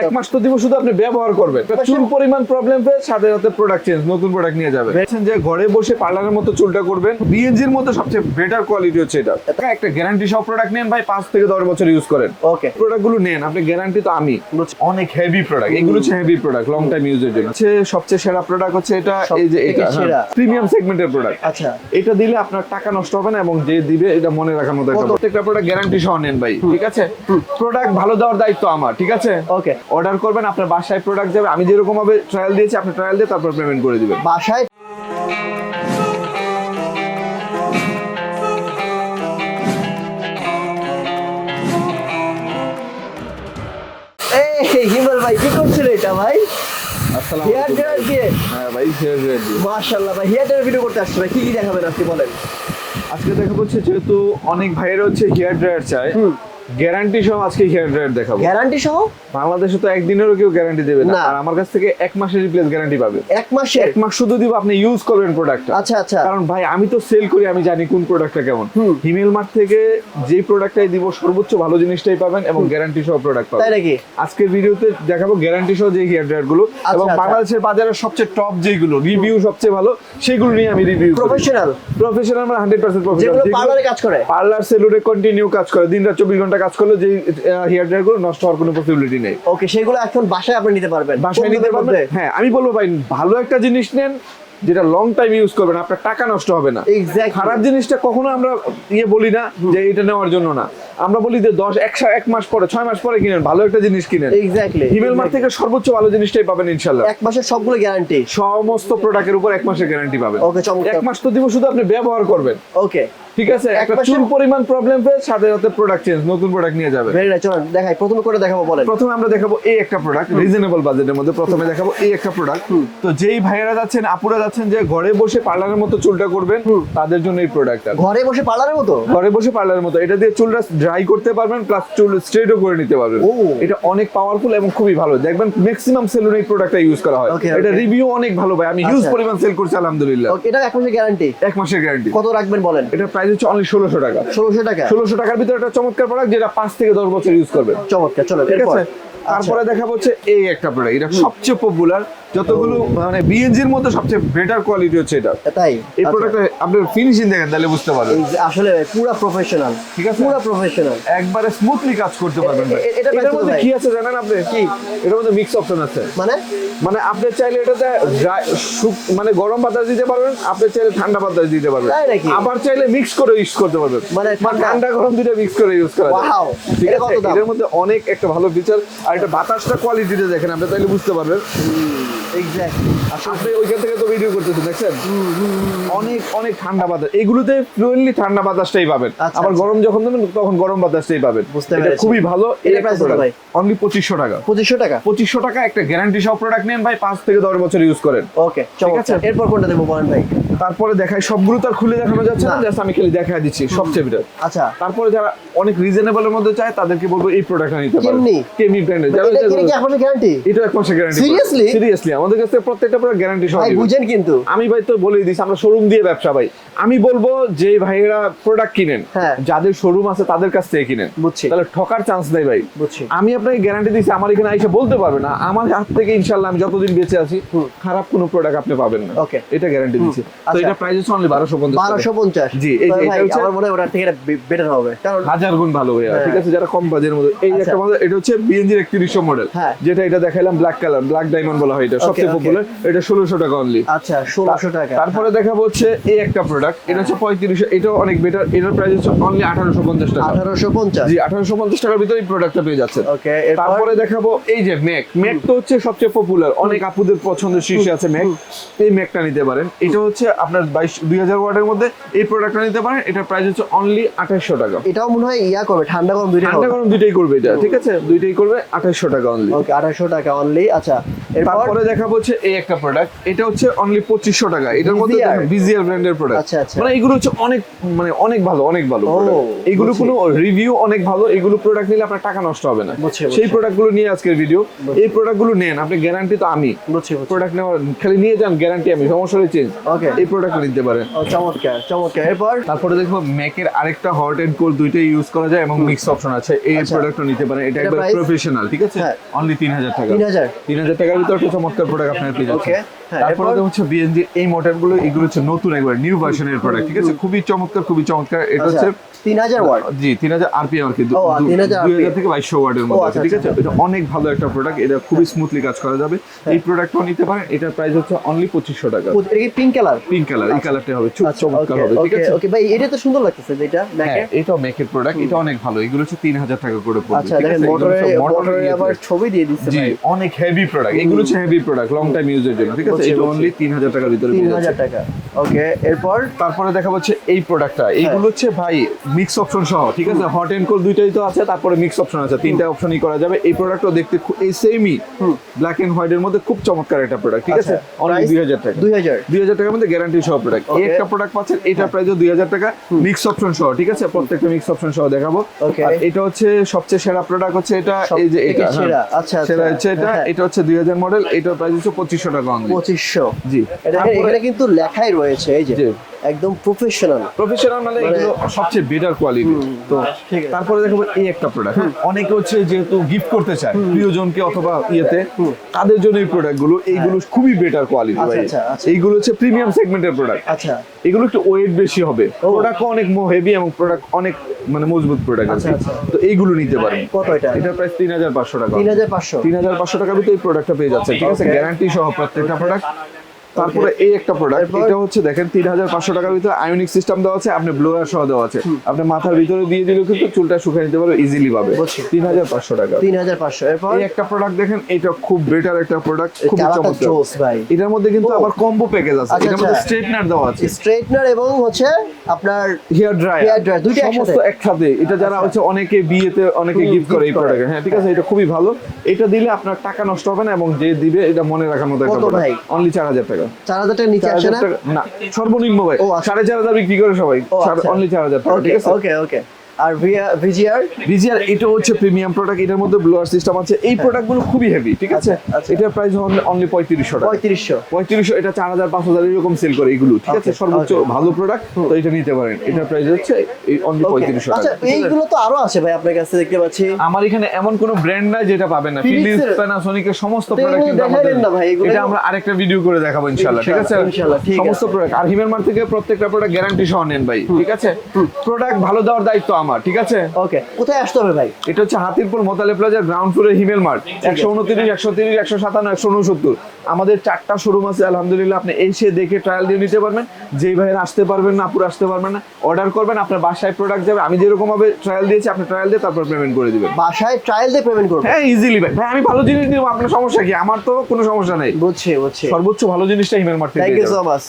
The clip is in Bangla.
এক মাস তো দিব শুধু আপনি ব্যবহার করবেন। চুল পরিমাণ প্রবলেম পেয়ে সাথে সাথে প্রোডাক্ট চেঞ্জ নতুন প্রোডাক্ট নিয়ে যাবে। দেখছেন যে ঘরে বসে পার্লারের মতো চুলটা করবেন। বিএনজির মধ্যে সবচেয়ে বেটার কোয়ালিটি হচ্ছে এটা। একটা গ্যারান্টি সব প্রোডাক্ট নেন ভাই পাঁচ থেকে দশ বছর ইউজ করেন। ওকে নেন আপনি গ্যারান্টি তো আমি। অনেক হেভি প্রোডাক্ট এগুলো হচ্ছে হেভি প্রোডাক্ট লং টাইম ইউজের জন্য। হচ্ছে সবচেয়ে সেরা প্রোডাক্ট হচ্ছে এটা এই যে এটা। প্রিমিয়াম সেগমেন্টের প্রোডাক্ট আচ্ছা। এটা দিলে আপনার টাকা নষ্ট হবে না এবং যে দিবে এটা মনে রাখার মতো প্রত্যেকটা প্রোডাক্ট গ্যারান্টি সহ নেন ভাই ঠিক আছে? প্রোডাক্ট ভালো দেওয়ার দায়িত্ব আমার ঠিক আছে? ওকে অর্ডার করবেন আপনার বাসায় প্রোডাক্ট যাবে। আমি যেরকম ভাবে ট্রায়াল দিয়েছি আপনি ট্রায়াল দিয়ে তারপর পেমেন্ট করে দিবেন। বাসায় এই হিমেল ভাই কি করছিল এটা ভাই? হেয়ার ড্রায়ার দিয়ে? হ্যাঁ ভাই। মাশাআল্লাহ হেয়ার ড্রায়ার ভিডিও করতে আসছে ভাই কি কি দেখাবেন আজকে বলেন? আজকে দেখাবো হচ্ছে যেহেতু অনেক ভাইয়ের হচ্ছে হেয়ার ড্রায়ার চায়। গ্যারান্টি সহ আজকে হেয়ার ড্রায়ার দেখাবো। গ্যারান্টি সহ? বাংলাদেশে তো একদিনেরও কেউ গ্যারান্টি দেবে না। আর আমার কাছ থেকে এক মাসের রিপ্লেস গ্যারান্টি পাবে। এক মাসের? এক মাস শুধু দিব আপনি ইউজ করবেন প্রোডাক্টটা আচ্ছা আচ্ছা। কারণ ভাই আমি তো সেল করি আমি জানি কোন প্রোডাক্টটা কেমন। হিমেল মার্ট থেকে যে প্রোডাক্টটাই দিব সর্বোচ্চ ভালো জিনিসটাই পাবেন এবং গ্যারান্টি সহ প্রোডাক্ট তাই নাকি? আজকের ভিডিওতে দেখাবো গ্যারান্টি সহ যে হেয়ার ড্রায়ারগুলো এবং আচ্ছা। বাংলাদেশের বাজারের সবচেয়ে টপ যেগুলো রিভিউ সবচেয়ে ভালো সেগুলো নিয়ে আমি রিভিউ প্রফেশনাল প্রফেশনাল মানে হান্ড্রেড পার্সেন্ট যেগুলো পার্লারে কাজ করে? পার্লার সেলুনে কন্টিনিউ কাজ করে দিন রাত চব্বিশ ঘণ্টা কাজ করলে যে হেয়ার ড্রায়ারগুলো নষ্ট হওয়ার কোনো পসিবিলিটি নেই। ওকে সেগুলো এখন বাসায় আপনি নিতে পারবেন। বাসায় নিতে পারবেন? হ্যাঁ আমি বলব ভাই ভালো একটা জিনিস নেন যেটা লং টাইম ইউজ করবেন আপনার টাকা নষ্ট হবে না. খারাপ জিনিসটা কখনো আমরা ইয়ে বলি না যে এটা নেওয়ার জন্য না। আমরা বলি যে দশ এক এক মাস পরে ছয় মাস পরে কিনেন ভালো একটা জিনিস কিনেন। এক্স্যাক্টলি হিমেল মার্ট থেকে সর্বোচ্চ ভালো জিনিসটাই পাবেন ইনশাল্লাহ। এক মাসের সবগুলো গ্যারান্টি সমস্ত প্রোডাক্টের উপর এক মাসের গ্যারান্টি পাবেন। চমৎকার। এক মাস তো দিব শুধু আপনি ব্যবহার করবেন। ওকে ঠিক আছে একটা চুল পরিমাণ প্রবলেম পেয়ে সাথে সাথে প্রোডাক্ট চেঞ্জ নতুন প্রোডাক্ট নিয়ে যাবে। ভেরি নাইস চলুন দেখাই প্রথমে করে দেখাবো বলেন। প্রথমে আমরা দেখাবো এই একটা প্রোডাক্ট রিজনেবল বাজেটের মধ্যে প্রথমে দেখাবো এই একটা প্রোডাক্ট তো যেই ভাইয়েরা যাচ্ছেন আপুরা যাচ্ছেন যে ঘরে বসে পার্লারের মতো চুলটা করবেন তাদের জন্য এই প্রোডাক্টটা ঘরে বসে পার্লারের মতো? ঘরে বসে পার্লারের মতো। এটা দিয়ে চুলটা ড্রাই করতে পারবেন প্লাস চুল স্ট্রেটও করে নিতে পারবেন। এটা অনেক পাওয়ারফুল এবং খুবই ভালো। দেখবেন ম্যাক্সিমাম সেলুনে এই প্রোডাক্টটা ইউজ করা হয়। এটা রিভিউ অনেক ভালো ভাই। আমি হিউজ আচ্ছা। পরিমাণ সেল করছি আলহামদুলিল্লাহ। এটা এক মাসের গ্যারান্টি এক মাসের গ্যারান্টি কত রাখবেন বলেন? এটা প্রাইস হচ্ছে অনলি ষোলোশো টাকা। ষোলোশো টাকা। ষোলোশো টাকার ভিতরে একটা চমৎকার প্রোডাক্ট যেটা পাঁচ থেকে দশ বছর ইউজ করবে। চমৎকার চলো ঠিক আছে? তারপরে দেখাবো হচ্ছে এই একটা প্রোডাক্ট এটা সবচেয়ে পপুলার যতগুলো মানে বিএনজির মধ্যে সবচেয়ে বেটার কোয়ালিটি হচ্ছে এটা। আচ্ছা, তাই? এই আচ্ছা। প্রোডাক্টে আপনার ফিনিশিং দেখেন তাহলে বুঝতে পারবেন। আসলে পুরো প্রফেশনাল ঠিক আছে? পুরো প্রফেশনাল একবারে স্মুথলি কাজ করতে পারবেন এটার মধ্যে কি আছে জানেন আপনি? কি? এটার মধ্যে মিক্স অপশন আছে। মানে? মানে আপনি চাইলে এটাতে মানে গরম বাতাস দিতে পারবেন আপনি চাইলে ঠান্ডা বাতাস দিতে পারবেন। তাই নাকি? আবার চাইলে মিক্স করে ইউজ করতে পারবেন। মানে ঠান্ডা? ঠান্ডা গরম দুটো মিক্স করে ইউজ করা যায়! ঠিক এটা আছে? কত দাম? এটার মধ্যে অনেক একটা ভালো ফিচার আর এটা বাতাসটা কোয়ালিটিতে দেখেন আপনি তাইলে বুঝতে পারবেন। ওইখান থেকে তো ভিডিও করতেছেন দেখছেন? অনেক অনেক ঠান্ডা বাতাস। এগুলোতে ফ্লুয়েন্টলি ঠান্ডা বাতাসটাই পাবেন। আচ্ছা, আবার আচ্ছা। গরম যখন দেবেন তখন গরম বাতাসটাই পাবেন। এটা খুবই ভালো? অনলি পঁচিশশো টাকা। পঁচিশশো টাকা? পঁচিশশো টাকা একটা গ্যারান্টি সব প্রোডাক্ট নেন ভাই পাঁচ থেকে দশ বছর ইউজ করেন। ওকে আছে? এরপর কোনটা দেবো বলেন ভাই? তারপরে দেখাই সবগুলো তো আর খুলে দেখানো যাচ্ছে না। জাস্ট আমি খালি দেখা দিচ্ছি সবচেয়ে বেটার আচ্ছা। তারপরে যারা অনেক রিজনেবলের মধ্যে চায় তাদেরকে বলব এই প্রোডাক্টটা নিতে পারেন কেমনি? কেমনি ব্র্যান্ডের এটা এটা কি আপনাদের গ্যারান্টি এটা এক মাসের গ্যারান্টি Seriously? সিরিয়াসলি আমাদের কাছে প্রত্যেকটা প্রোডাক্ট গ্যারান্টি সহ। বুঝেন কিন্তু। আমি ভাই তো বলেই দিছি আমরা শোরুম দিয়ে ব্যবসা ভাই। আমি বলব যে ভাইয়েরা প্রোডাক্ট কিনেন হ্যাঁ। যাদের শোরুম আছে তাদের কাছ থেকে কিনেন। বুঝছি। তাহলে ঠকার চান্স নেই ভাই। বুঝছি। আমি আপনাকে গ্যারান্টি দিচ্ছি আমার এখানে আইসা বলতে পারবে না। আমার হাত থেকে ইনশাল্লাহ আমি যতদিন বেঁচে আছি খারাপ কোনো প্রোডাক্ট আপনি পাবেন না. এটা গ্যারান্টি দিচ্ছি। তো আচ্ছা। এটা প্রাইস হচ্ছে অনলি বারোশো পঞ্চাশ বারোশো পঞ্চাশ। জি, এই যে এটা হচ্ছে- আমার মনে হয় ওটার থেকে বেটার হবে। কারণ হাজার গুণ ভালো ভাইয়া হ্যাঁ। ঠিক আছে যারা কম বাজের মধ্যে। এই আচ্ছা। একটা মডেল এটা হচ্ছে বিএনজির একত্রিশশো মডেল। যেটা এটা দেখাইলাম ব্ল্যাক কালার ব্ল্যাক ডায়মন্ড বলা হয় এটা। সবচেয়ে পপুলার এটা ষোলোশো টাকা অনলি আচ্ছা ষোলোশো টাকা। তারপরে দেখাবো হচ্ছে এই একটা প্রোডাক্ট এটা হচ্ছে পঁয়ত্রিশশো এটাও অনেক বেটার এটার প্রাইস হচ্ছে অনলি আঠারোশো পঞ্চাশ টাকা। আঠারোশো পঞ্চাশ। জি আঠারোশো পঞ্চাশ টাকার ভিতরে এই প্রোডাক্টটা পেয়ে যাচ্ছে ওকে তারপরে দেখাবো এই যে ম্যাক। ম্যাক তো হচ্ছে সবচেয়ে পপুলার অনেক আপুদের পছন্দের শীর্ষে আছে ম্যাক। এই ম্যাকটা নিতে পারেন। এটা হচ্ছে আপনার বাইশ দুই হাজার ওয়াটের মধ্যে এই প্রোডাক্টটা নিতে পারেন। এটার প্রাইস হচ্ছে অনলি আঠাশশো টাকা। এটাও মনে হয় ইয়া করবে ঠান্ডা গরম দুইটা ঠান্ডা গরম দুইটাই করবে এটা ঠিক আছে? দুইটাই করবে আঠাশশো টাকা অনলি ওকে আঠাশশো টাকা অনলি আচ্ছা। তারপরে দেখাবো হচ্ছে এই একটা প্রোডাক্ট এটা হচ্ছে অনলি পঁচিশশো টাকা। এটার মধ্যে VZR? ব্র্যান্ডের প্রোডাক্ট আচ্ছা, আচ্ছা। মানে এগুলো হচ্ছে অনেক মানে অনেক ভালো অনেক ভালো এগুলো কোনো রিভিউ অনেক ভালো এগুলো প্রোডাক্ট নিলে আপনার টাকা নষ্ট হবে না। সেই। প্রোডাক্টগুলো নিয়ে আজকের ভিডিও এই প্রোডাক্টগুলো নেন আপনি গ্যারান্টি তো আমি। প্রোডাক্ট নেওয়ার খালি নিয়ে যান গ্যারান্টি আমি সমস্যা হলে চেঞ্জ. এই প্রোডাক্ট নিতে পারেন চমৎকার চমৎকার। এরপর? তারপরে দেখব ম্যাকের আরেকটা হট এন্ড কোল্ড দুইটাই ইউজ করা যায় এবং মিক্স অপশন আছে। এই আচ্ছা। প্রোডাক্টও নিতে পারেন। এটা একবার প্রফেশনাল ঠিক আছে? হ্যাঁ। অনলি তিন হাজার টাকা। তিন হাজার। তিন হাজার টাকার ভিতরে একটা চমৎকার প্রোডাক্ট আপনার পেয়ে হ্যাঁ, তারপরে এরপর? তো হচ্ছে বিএনজি এই মডেলগুলো এগুলো হচ্ছে নতুন একবার নিউ ভার্সনের প্রোডাক্ট ঠিক আছে? খুবই চমৎকার খুবই চমৎকার। এটা আচ্ছা হচ্ছে তিন হাজার ওয়াট। জি তিন হাজার আরপিএম আর কি দু- ও, আর দু- 3000 দুই হাজার থেকে বাইশশো ওয়ার্ডের মধ্যে আছে আচ্ছা, ঠিক আছে? আচ্ছা। এটা অনেক ভালো একটা প্রোডাক্ট এটা খুবই স্মুথলি কাজ করা যাবে। এই প্রোডাক্টটাও নিতে পারেন এটার প্রাইস হচ্ছে অনলি পঁচিশশো টাকা। এটা কি পিঙ্ক কালার পিঙ্ক কালার এই কালারটা হবে খুব চমৎকার হবে ঠিক আছে? ওকে ভাই এটা তো সুন্দর লাগতেছে হ্যাঁ ম্যাকের এটাও প্রোডাক্ট এটা অনেক ভালো এগুলো হচ্ছে তিন হাজার টাকা করে পড়বে আচ্ছা দেখেন মোটরে মোটরে আবার ছবি দিয়ে দিচ্ছে ভাই। অনেক হেভি প্রোডাক্ট এগুলো হচ্ছে হেভি প্রোডাক্ট লং টাইম ইউজের জন্য ঠিক আছে? বুঝছি, এটা অনলি তিন হাজার টাকার ভিতরে তিন পেয়ে হাজার যাচ্ছে। টাকা। ওকে এরপর তারপরে দেখা যাচ্ছে এই প্রোডাক্টটা হ্যাঁ। এইগুলো হচ্ছে ভাই মিক্স অপশন সহ ঠিক আছে? হট এন্ড কোল্ড দুইটাই তো আছে তারপরে মিক্স অপশন আছে। তিনটা অপশনই করা যাবে। এই প্রোডাক্টও দেখতে এই সেমই ব্ল্যাক এন্ড হোয়াইট এর মধ্যে খুব চমৎকার একটা প্রোডাক্ট ঠিক আছে? আচ্ছা, অনলি টাকা। টাকার মধ্যে গ্যারান্টি সহ প্রোডাক্ট এই একটা প্রোডাক্ট পাচ্ছেন এটার প্রাইসও দুই হাজার টাকা। মিক্স অপশন সহ ঠিক আছে? প্রত্যেকটা মিক্স অপশন সহ দেখাবো। আর এটা হচ্ছে সবচেয়ে সেরা প্রোডাক্ট হচ্ছে এটা এই যে এটা হ্যাঁ। সেরা, আচ্ছা, আচ্ছা। সেরা হচ্ছে এটা হ্যাঁ। এটা হচ্ছে দুই হাজার মডেল এটার প্রাইস হচ্ছে পঁচিশশো টাকা অনলি পঁচিশশো। জি। এটা এখানে কিন্তু লেখাই রয়েছে এই যে। একদম প্রফেশনাল প্রফেশনাল মানে মানে- এগুলো সবচেয়ে বেটার কোয়ালিটি তো তারপরে দেখো এই একটা প্রোডাক্ট অনেকে হচ্ছে যেহেতু গিফট করতে চায় প্রিয়জনকে অথবা ইয়েতে তাদের জন্য এই প্রোডাক্টগুলো এইগুলো খুবই বেটার কোয়ালিটি আচ্ছা, ভাই। আচ্ছা, আচ্ছা। এইগুলো হচ্ছে প্রিমিয়াম সেগমেন্টের প্রোডাক্ট আচ্ছা। এগুলো একটু ওয়েট বেশি হবে। প্রোডাক্ট অনেক হেভি এবং প্রোডাক্ট অনেক মানে মজবুত প্রোডাক্ট আছে। তো এইগুলো নিতে পারেন। কত এটা? এটার প্রাইস তিন হাজার পাঁচশো টাকা। তিন হাজার পাঁচশো। তিন হাজার পাঁচশো টাকার ভিতরে এই প্রোডাক্টটা পেয়ে যাচ্ছে ঠিক আছে? গ্যারান্টি সহ প্রত্যেকটা প্রোডাক্ট তারপরে এই একটা প্রোডাক্ট এটা হচ্ছে দেখেন তিন হাজার পাঁচশো টাকার ভিতরে আয়নিক সিস্টেম দেওয়া আছে আপনি ব্লোয়ার সহ দেওয়া আছে। আপনি মাথার ভিতরে দিয়ে দিলেও কিন্তু চুলটা শুকিয়ে নিতে পারবে ইজিলি পাবে। তিন হাজার পাঁচশো টাকা। তিন হাজার পাঁচশো। এরপর? এই একটা প্রোডাক্ট দেখেন এটা খুব বেটার একটা প্রোডাক্ট খুব চমৎকার। ভাই। এটার মধ্যে কিন্তু আবার কম্বো প্যাকেজ আছে। আচ্ছা, এটার মধ্যে আচ্ছা। স্ট্রেটনার দেওয়া আছে। স্ট্রেটনার এবং হচ্ছে আপনার হেয়ার ড্রায়ার Hair dryer, দুইটা সমস্ত একসাথে? এটা যারা হচ্ছে অনেকে বিয়েতে অনেকে গিফট করে এই প্রোডাক্ট হ্যাঁ ঠিক আছে এটা খুবই ভালো। এটা দিলে আপনার টাকা নষ্ট হবে না এবং যে দিবে এটা মনে রাখার মতো একটা ভাই? অনলি চার হাজার টাকা। চার হাজার টাকা নিচে আসে না? সর্বনিম্ন ভাই। আচ্ছা। সাড়ে চার হাজার বিক্রি করে সবাই। আচ্ছা। অনলি চার হাজার ঠিক আছে? ওকে ওকে আর ভিজিআর ভিজিআর এটা হচ্ছে প্রিমিয়াম প্রোডাক্ট এটার মধ্যে ব্লোয়ার সিস্টেম আছে। এই প্রোডাক্টগুলো খুবই হেভি ঠিক আছে? আচ্ছা, আচ্ছা। এটার প্রাইস অনলি পঁয়ত্রিশশো টাকা। পঁয়ত্রিশশো। পঁয়ত্রিশশো এটা চার হাজার পাঁচ হাজার এরকম সেল করে এগুলো ঠিক আছে? সর্বোচ্চ ভালো প্রোডাক্ট তো এটা নিতে পারেন। এটার প্রাইস হচ্ছে অনলি পঁয়ত্রিশশো আচ্ছা টাকা এইগুলো তো আরও আছে ভাই আপনার কাছে দেখতে পাচ্ছি। আমার এখানে এমন কোন ব্র্যান্ড নাই যেটা পাবেন না। ফিলিপস প্যানাসোনিকের সমস্ত প্রোডাক্ট কিন্তু আমাদের এটা আমরা আরেকটা ভিডিও করে দেখাবো ইনশাআল্লাহ ঠিক আছে? সমস্ত। প্রোডাক্ট আর হিমেল মার্ট থেকে প্রত্যেকটা প্রোডাক্ট গ্যারান্টি সহ নেন ভাই ঠিক আছে? প্রোডাক্ট ভালো দেওয়ার দায়িত্ব আমার ঠিক আছে? ওকে কোথায় আসতে হবে ভাই? এটা হচ্ছে হাতিরপুর মোতালে প্লাজার গ্রাউন্ড ফ্লোরে হিমেল মার্ট একশো উনত্রিশ একশো তিরিশ একশো সাতান্ন একশো উনসত্তর। আমাদের চারটা শোরুম আছে আলহামদুলিল্লাহ আপনি এসে দেখে ট্রায়াল দিয়ে নিতে পারবেন। যেই ভাইয়ের আসতে পারবেন না পুরো আসতে পারবেন না অর্ডার করবেন আপনার বাসায় প্রোডাক্ট যাবে। আমি যেরকম ভাবে ট্রায়াল দিয়েছি আপনি ট্রায়াল দিয়ে তারপর পেমেন্ট করে দিবেন। বাসায় ট্রায়াল দিয়ে পেমেন্ট করব হ্যাঁ ইজিলি ভাই। ভাই আমি ভালো জিনিস দিব আপনার সমস্যা কি? আমার তো কোনো সমস্যা নেই। বুঝছি বুঝছি। সর্বোচ্চ ভালো জিনিসটা হিমেল মার্ট থেকে থ্যাংক ইউ সো মাচ